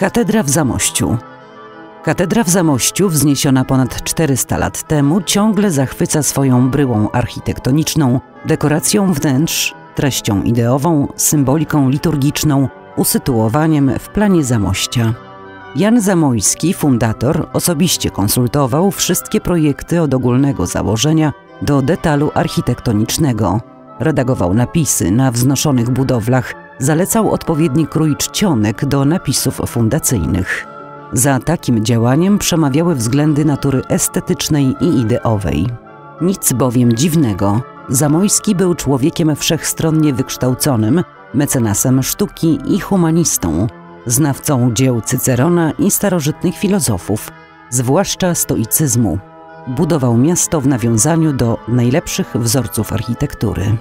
Katedra w Zamościu. Katedra w Zamościu, wzniesiona ponad 400 lat temu, ciągle zachwyca swoją bryłą architektoniczną, dekoracją wnętrz, treścią ideową, symboliką liturgiczną, usytuowaniem w planie Zamościa. Jan Zamojski, fundator, osobiście konsultował wszystkie projekty od ogólnego założenia do detalu architektonicznego. Redagował napisy na wznoszonych budowlach, zalecał odpowiedni krój czcionek do napisów fundacyjnych. Za takim działaniem przemawiały względy natury estetycznej i ideowej. Nic bowiem dziwnego. Zamojski był człowiekiem wszechstronnie wykształconym, mecenasem sztuki i humanistą, znawcą dzieł Cycerona i starożytnych filozofów, zwłaszcza stoicyzmu. Budował miasto w nawiązaniu do najlepszych wzorców architektury.